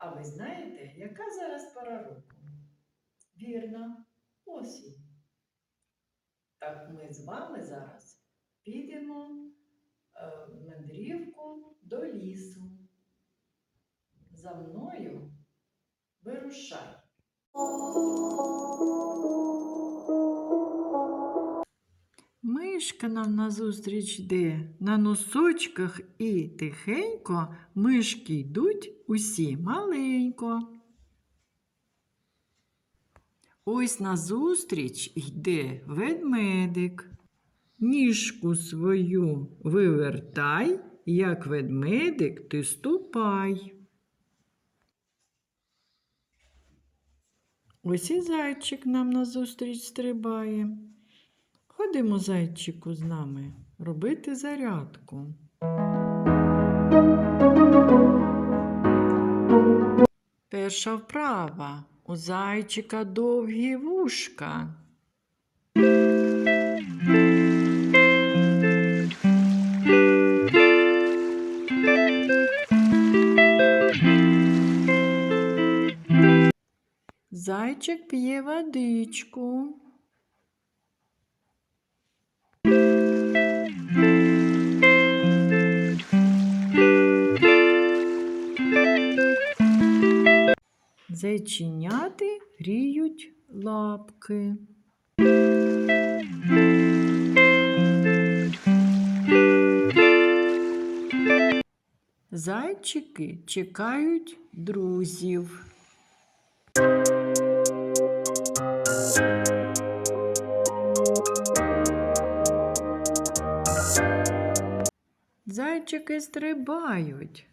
гадаєте, яка зараз пора року? Вірно, осінь. Так ми з вами зараз підемо е, в мандрівку до лісу. За мною вирушай. Мишка нам назустріч йде на носочках і тихенько мишки йдуть усі маленько. Ось назустріч йде ведмедик. Ніжку свою вивертай, як ведмедик ти ступай. Ось і зайчик нам назустріч стрибає. Ходимо, зайчику, з нами робити зарядку. Перша вправа. У зайчика довгі вушка. Зайчик п'є водичку. Зайченяти гріють лапки. Зайчики чекають друзів. Зайчики стрибають.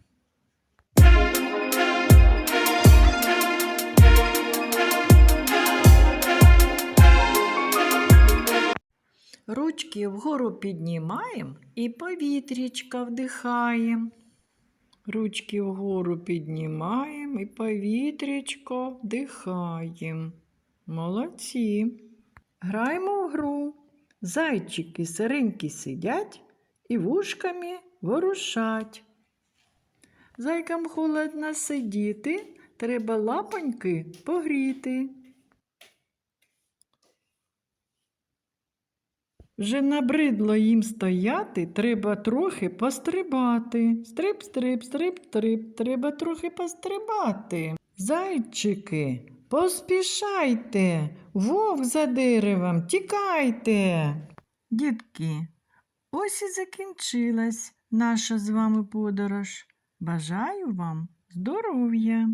Ручки вгору піднімаємо і повітрячка вдихаємо. Ручки вгору піднімаємо і повітрячко вдихаємо. Молодці. Граємо в гру. Зайчики сиренькі сидять і вушками ворушать. Зайкам холодно сидіти, треба лапоньки погріти. Вже набридло їм стояти, треба трохи пострибати. Стриб, стриб, стриб, стриб, треба трохи пострибати. Зайчики, поспішайте, вовк за деревом, тікайте. Дітки, ось і закінчилась наша з вами подорож. Бажаю вам здоров'я!